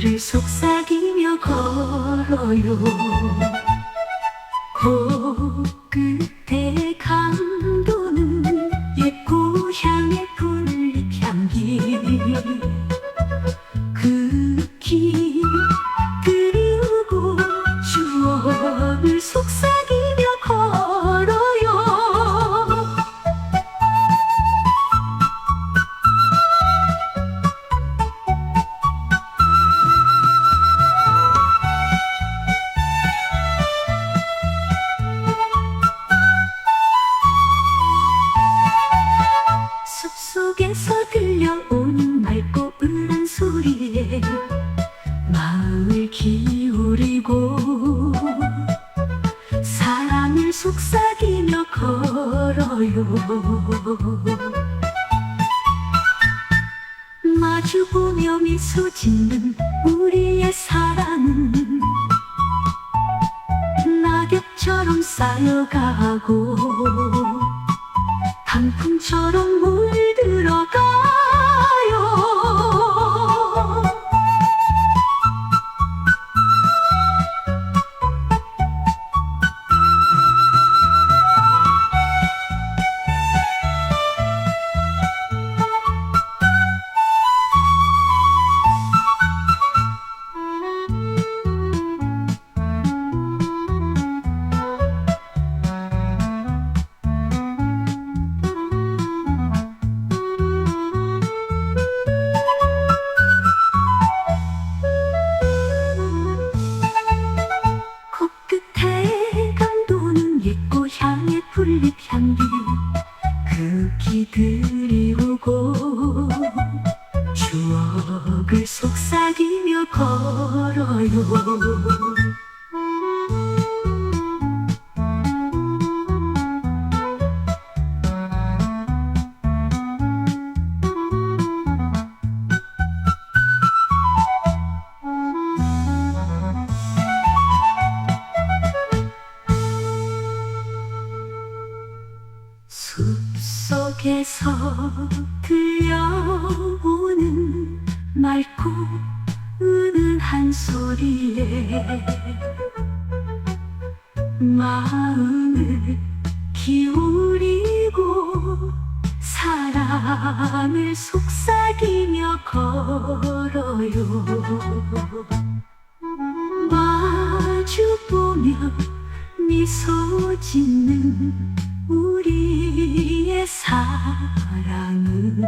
속삭이며 걸어요. 코끝에 감도는 옛 고 향의 풀향기. 그길 그리우고 추억을 속 소리에 마음을 기울이고 사랑을 속삭이며 걸어요. 마주보며 미소 짓는 우리의 사랑은 낙엽처럼 쌓여가고 그리우고 추억을 속삭이며 걸어요 숲속에서 들려오는 맑고 은은한 소리에 마음을 기울이고 사랑을 속삭이며 걸어요. 마주 보며 미소 짓는 우리 의 사랑은